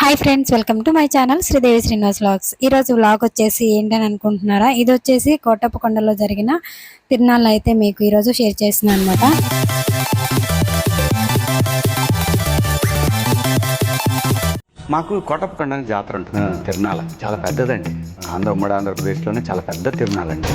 Hi friends welcome to my channel Sridevi Srinivas vlogs ఈరోజు vlog వచ్చేసి ఏంటని అనుకుంటున్నారా? ఇది వచ్చేసి కోటప్పకొండలో జరిగిన తిరునాళ్ళు అయితే మీకు ఈరోజు షేర్ చేస్తున్నాను అనమాట మాకు కోటప్పకొండ జాతర ఉంటుంది తిరునాళ్ళ. చాలా పెద్దదండి. ఆంధ్ర ఉమ్మడి ఆంధ్రప్రదేశ్లోనే చాలా పెద్ద తిరునాళ్ళండి.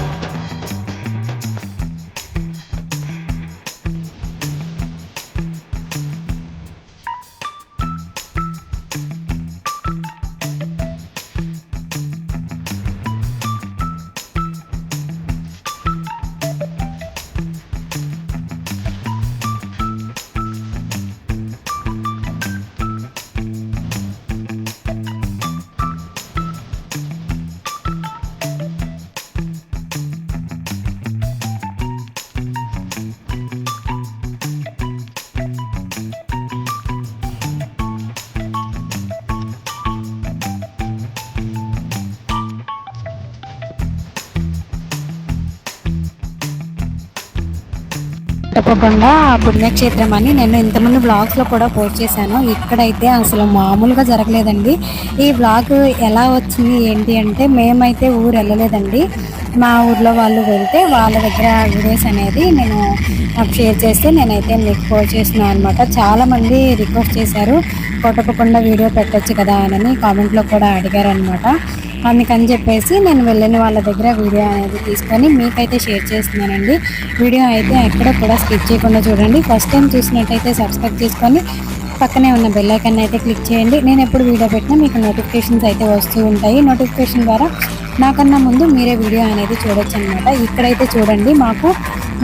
తప్పకుండా పుణ్యక్షేత్రం అని నేను ఇంతమంది బ్లాగ్స్లో కూడా పోస్ట్ చేశాను. ఇక్కడైతే అసలు మామూలుగా జరగలేదండి. ఈ బ్లాగ్ ఎలా వచ్చింది ఏంటి అంటే మేమైతే ఊరు వెళ్ళలేదండి. మా ఊర్లో వాళ్ళు వెళ్తే వాళ్ళ దగ్గర వీడియోస్ అనేది నేను నాకు షేర్ చేస్తే నేనైతే మీకు పోస్ట్ చేస్తున్నాను అనమాట చాలా మంది రిక్వెస్ట్ చేశారు కొట్టకుండా వీడియో పెట్టచ్చు కదా అని కామెంట్లో కూడా అడిగారు అనమాట అందుకని చెప్పేసి నేను వెళ్ళిన వాళ్ళ దగ్గర వీడియో అనేది తీసుకొని మీకైతే షేర్ చేస్తున్నానండి. వీడియో అయితే ఎక్కడ కూడా స్కిప్ చేయకుండా చూడండి. ఫస్ట్ టైం చూసినట్టయితే సబ్స్క్రైబ్ చేసుకొని పక్కనే ఉన్న బెల్ ఐకాన్ అయితే క్లిక్ చేయండి. నేను ఎప్పుడు వీడియో పెట్టినా మీకు నోటిఫికేషన్స్ అయితే వస్తూ ఉంటాయి. నోటిఫికేషన్ ద్వారా నాకన్నా ముందు మీరే వీడియో అనేది చూడొచ్చు అనమాట ఇక్కడైతే చూడండి మాకు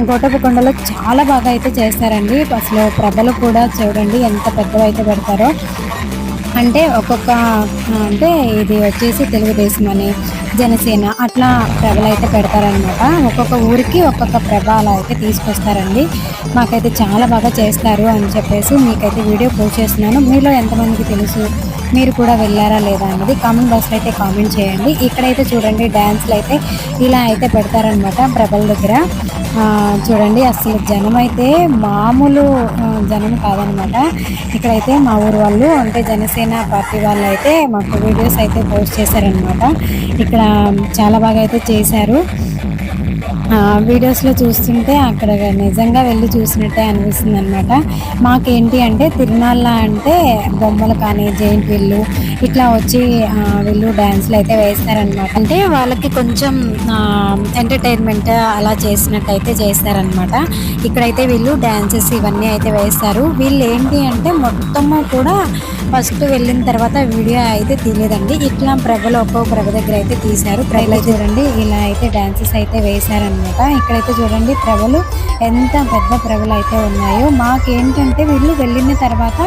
గొట్టపుకొండలో చాలా బాగా అయితే చేస్తారండి. అసలు ప్రభలు కూడా చూడండి ఎంత పెద్దవి అయితే పెడతారో. అంటే ఒక్కొక్క అంటే ఇది వచ్చేసి తెలుగుదేశం అని జనసేన అట్లా ప్రభలు అయితే పెడతారనమాట ఒక్కొక్క ఊరికి ఒక్కొక్క ప్రభ అలా అయితే తీసుకొస్తారండి. మాకైతే చాలా బాగా చేస్తారు అని చెప్పేసి మీకైతే వీడియో పోస్ట్ చేస్తున్నాను. మీలో ఎంతమందికి తెలుసు? మీరు కూడా వెళ్ళారా లేదా అనేది కామెంట్ బాక్స్లో అయితే కామెంట్ చేయండి. ఇక్కడైతే చూడండి డ్యాన్స్లు అయితే ఇలా అయితే పెడతారనమాట ప్రభల దగ్గర. చూడండి అసలు జనం అయితే మామూలు జనం కాదనమాట. ఇక్కడైతే మా ఊరు వాళ్ళు అంటే జనసేన పార్టీ వాళ్ళు అయితే మాకు వీడియోస్ అయితే పోస్ట్ చేశారనమాట. ఇక్కడ చాలా బాగా అయితే చేశారు. వీడియోస్లో చూస్తుంటే అక్కడ నిజంగా వెళ్ళి చూసినట్టే అనిపిస్తుంది అనమాట మాకేంటి అంటే తిరునాళ్ళ అంటే బొమ్మలు కానీ జైంట్ వీళ్ళు ఇట్లా వచ్చి వీళ్ళు డ్యాన్స్లు అయితే వేస్తారనమాట. అంటే వాళ్ళకి కొంచెం ఎంటర్టైన్మెంట్ అలా చేసినట్టు అయితే చేస్తారనమాట ఇక్కడైతే వీళ్ళు డ్యాన్సెస్ ఇవన్నీ అయితే వేస్తారు. వీళ్ళు ఏంటి అంటే మొత్తము కూడా ఫస్ట్ వెళ్ళిన తర్వాత వీడియో అయితే తీయలేదండి. ఇట్లా ప్రభలు ఒక్కో ప్రభ దగ్గర అయితే తీశారు. ప్రభలు చూడండి ఇలా అయితే డాన్సెస్ అయితే వేశారనమాట ఇక్కడైతే చూడండి ప్రభలు ఎంత పెద్ద ప్రభలు అయితే ఉన్నాయో. మాకేంటంటే వీళ్ళు వెళ్ళిన తర్వాత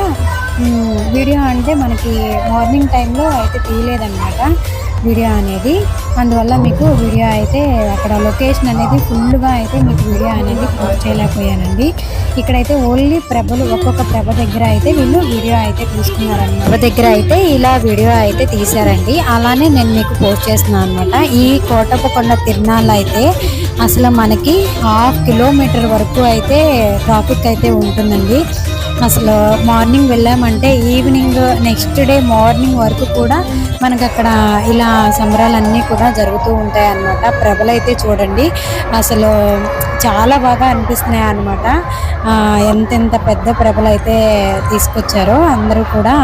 వీడియో అంటే మనకి మార్నింగ్ టైంలో అయితే తీయలేదన్నమాట. వీడియో అనేది. అందువల్ల మీకు వీడియో అయితే అక్కడ లొకేషన్ అనేది ఫుల్గా అయితే మీకు వీడియో అనేది పోస్ట్ చేయలేకపోయానండి. ఇక్కడైతే ఓన్లీ ప్రభలు ఒక్కొక్క ప్రభ దగ్గర అయితే వీళ్ళు వీడియో అయితే తీసుకున్నారన్నమాట ప్రభ దగ్గర అయితే ఇలా వీడియో అయితే తీశారండి. అలానే నేను మీకు పోస్ట్ చేస్తున్నాను అనమాట ఈ కోటప్పకొండ తిరునాళ్ళు అయితే అసలు మనకి హాఫ్ కిలోమీటర్ వరకు అయితే ట్రాఫిక్ అయితే ఉంటుందండి. అసలు మార్నింగ్ వెళ్ళామంటే ఈవినింగ్ నెక్స్ట్ డే మార్నింగ్ వరకు కూడా మనకు అక్కడ ఇలా సంబరాలన్నీ కూడా జరుగుతూ ఉంటాయి అన్నమాట. ప్రభలైతే చూడండి అసలు చాలా బాగా అనిపిస్తున్నాయి అన్నమాట. ఎంతెంత పెద్ద ప్రభలు అయితే తీసుకొచ్చారో అందరూ కూడా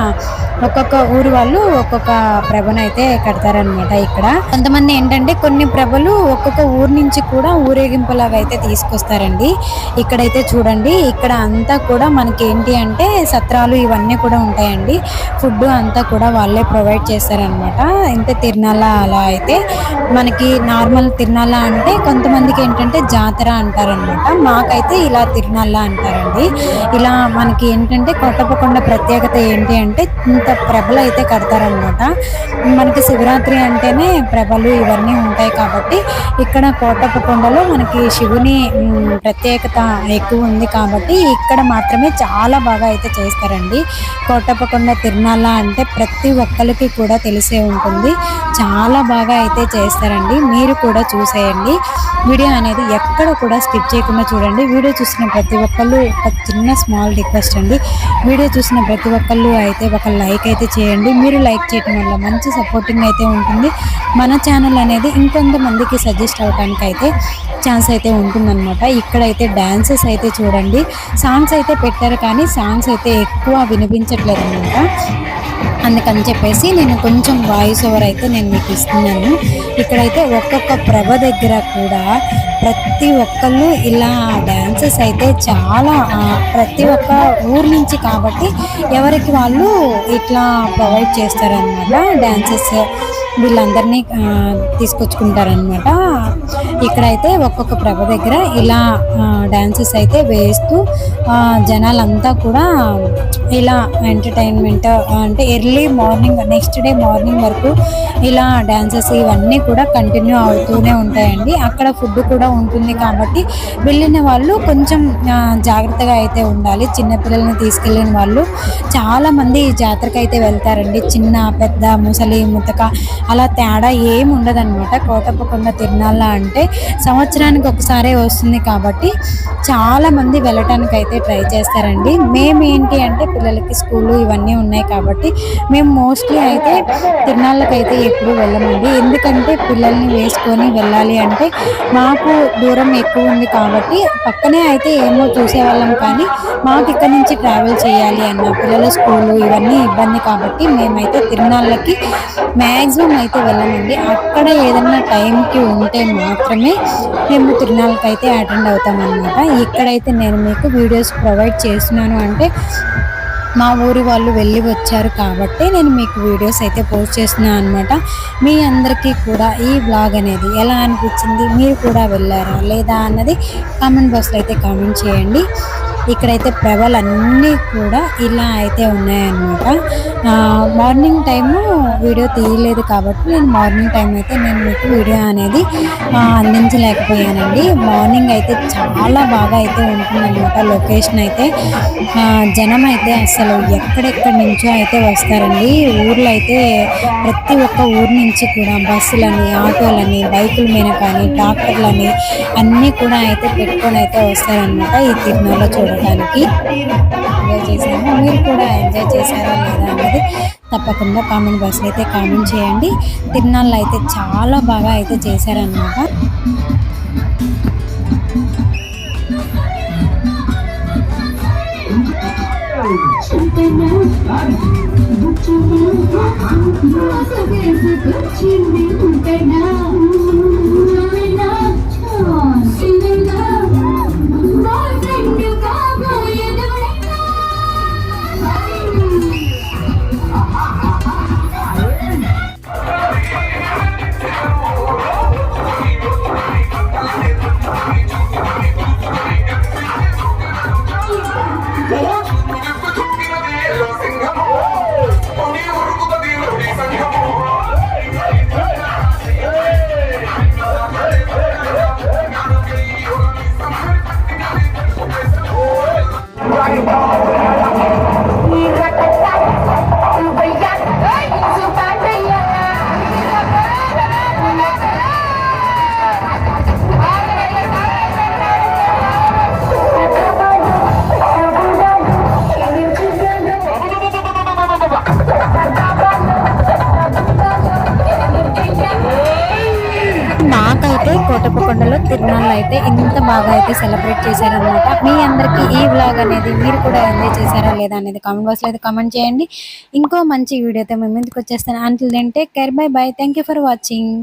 ఒక్కొక్క ఊరు వాళ్ళు ఒక్కొక్క ప్రభను అయితే కడతారనమాట ఇక్కడ. కొంతమంది ఏంటంటే కొన్ని ప్రభలు ఒక్కొక్క ఊరు నుంచి కూడా ఊరేగింపులాగా అయితే తీసుకొస్తారండి. ఇక్కడైతే చూడండి ఇక్కడ అంతా కూడా మనకి ఏంటి అంటే సత్రాలు ఇవన్నీ కూడా ఉంటాయండి. ఫుడ్ అంతా కూడా వాళ్ళే ప్రొవైడ్ చేస్తారనమాట ఇంత తిరునాళ్ళ అలా అయితే మనకి నార్మల్ తిరునాళ్ళ అంటే కొంతమందికి ఏంటంటే జాతర అంటారనమాట మాకైతే ఇలా తిరునాళ్ళ అంటారండి. ఇలా మనకి ఏంటంటే కొట్టపకొండ ప్రత్యేకత ఏంటి అంటే ఇంత ప్రభలు అయితే కడతారనమాట మనకి శివరాత్రి అంటేనే ప్రభలు ఇవన్నీ ఉంటాయి కాబట్టి ఇక్కడ కోటప్పకొండలో మనకి శివుని ప్రత్యేకత ఎక్కువ ఉంది కాబట్టి ఇక్కడ మాత్రమే చాలా చాలా బాగా అయితే చేస్తారండి. కోటప్పకొండ తిరునాళ్ళ అంటే ప్రతి ఒక్కరికి కూడా తెలిసే ఉంటుంది. చాలా బాగా అయితే చేస్తారండి. మీరు కూడా చూసేయండి. వీడియో అనేది ఎక్కడ కూడా స్కిప్ చేయకుండా చూడండి. వీడియో చూసిన ప్రతి ఒక్కళ్ళు ఒక చిన్న స్మాల్ రిక్వెస్ట్ అండి. వీడియో చూసిన ప్రతి ఒక్కళ్ళు అయితే ఒక లైక్ అయితే చేయండి. మీరు లైక్ చేయడం వల్ల మంచి సపోర్టింగ్ అయితే ఉంటుంది. మన ఛానల్ అనేది ఇంకొంతమందికి సజెస్ట్ అవ్వడానికి అయితే ఛాన్స్ అయితే ఉంటుందన్నమాట. ఇక్కడైతే డ్యాన్సెస్ అయితే చూడండి. సాంగ్స్ అయితే పెట్టారు కానీ సాంగ్స్ అయితే ఎక్కువ వినిపించట్లేదు అనమాట అందుకని చెప్పేసి నేను కొంచెం వాయిస్ ఓవర్ అయితే నేను మీకు ఇస్తున్నాను. ఇక్కడైతే ఒక్కొక్క ప్రభ దగ్గర కూడా ప్రతి ఒక్కళ్ళు ఇలా డ్యాన్సెస్ అయితే చాలా ప్రతి ఒక్క ఊరు నుంచి కాబట్టి ఎవరికి వాళ్ళు ఇట్లా ప్రొవైడ్ చేస్తారనమాట డ్యాన్సెస్ వీళ్ళందరినీ తీసుకొచ్చుకుంటారనమాట ఇక్కడైతే ఒక్కొక్క ప్రభ దగ్గర ఇలా డ్యాన్సెస్ అయితే వేస్తూ జనాలంతా కూడా ఇలా ఎంటర్టైన్మెంట్ అంటే early morning next day morning వరకు ఇలా డ్యాన్సెస్ ఇవన్నీ కూడా కంటిన్యూ అవుతూనే ఉంటాయండి. అక్కడ ఫుడ్ కూడా ఉంటుంది కాబట్టి వెళ్ళిన వాళ్ళు కొంచెం జాగ్రత్తగా అయితే ఉండాలి. చిన్నపిల్లల్ని తీసుకెళ్ళిన వాళ్ళు చాలా మంది ఈ జాతరకు అయితే వెళ్తారండి. చిన్న పెద్ద ముసలి ముతక అలా తేడా ఏమి ఉండదన్నమాట కోటప్పకొండ తిరునాళ్ళ అంటే సంవత్సరానికి ఒకసారే వస్తుంది కాబట్టి చాలా మంది వెళ్ళటానికి అయితే ట్రై చేస్తారండి. మేము ఏంటి అంటే పిల్లలకి స్కూలు ఇవన్నీ ఉన్నాయి కాబట్టి మేము మోస్ట్లీ అయితే తిరునాళ్ళకి అయితే ఎప్పుడు వెళ్ళమండి. ఎందుకంటే పిల్లల్ని వేసుకొని వెళ్ళాలి అంటే మాకు దూరం ఎక్కువ ఉంది కాబట్టి పక్కనే అయితే ఏమో చూసేవాళ్ళం కానీ మాకు ఇక్కడ నుంచి ట్రావెల్ చేయాలి అన్న పిల్లల స్కూలు ఇవన్నీ ఇబ్బంది కాబట్టి మేమైతే తిరునాళ్ళకి మ్యాక్సిమం అయితే వెళ్ళమండి. అక్కడ ఏదైనా టైంకి ఉంటే మాత్రమే మేము తిరునాళ్ళకి అయితే అటెండ్ అవుతాం అనమాట ఇక్కడైతే నేను మీకు వీడియోస్ ప్రొవైడ్ చేస్తున్నాను అంటే మా ఊరి వాళ్ళు వెళ్ళి వచ్చారు కాబట్టి నేను మీకు వీడియోస్ అయితే పోస్ట్ చేస్తున్నాను అనమాట మీ అందరికీ కూడా ఈ బ్లాగ్ అనేది ఎలా అనిపించింది? మీరు కూడా వెళ్ళారా లేదా అన్నది కామెంట్ బాక్స్లో అయితే కామెంట్ చేయండి. ఇక్కడైతే ప్రభలు అన్నీ కూడా ఇలా అయితే ఉన్నాయన్నమాట. మార్నింగ్ టైము వీడియో తీయలేదు కాబట్టి నేను మార్నింగ్ టైం అయితే నేను మీకు వీడియో అనేది అందించలేకపోయానండి. మార్నింగ్ అయితే చాలా బాగా అయితే ఉంటుందన్నమాట లొకేషన్ అయితే. జనం అయితే అసలు ఎక్కడెక్కడి నుంచో అయితే వస్తారండి. ఊర్లో అయితే ప్రతి ఒక్క ఊరు నుంచి కూడా బస్సులని ఆటోలని బైకుల మీద కానీ ట్రాక్టర్లని అన్నీ కూడా అయితే పెట్టుకొని అయితే వస్తారనమాట ఈ తిరునాళ్ళ చూడటానికి ఎంజాయ్ చేశాము. మీరు కూడా ఎంజాయ్ చేశారా లేదా అనేది తప్పకుండా కామెంట్ బాక్స్లో అయితే కామెంట్ చేయండి. తిరునాళ్ళు అయితే చాలా బాగా అయితే చేశారనమాట నాకైతే కోటప్పకొండలో తిరునాళ్ళు అయితే ఇంత బాగా అయితే సెలబ్రేట్ చేశారనమాట మీ అందరికీ ఈ వ్లాగ్ అనేది మీరు కూడా ఎంజాయ్ చేశారా లేదా అనేది కామెంట్ బాక్స్లో అయితే కామెంట్ చేయండి. ఇంకో మంచి వీడియోతో మేము ఎందుకు వచ్చేస్తాను. Until care bye bye thank you for watching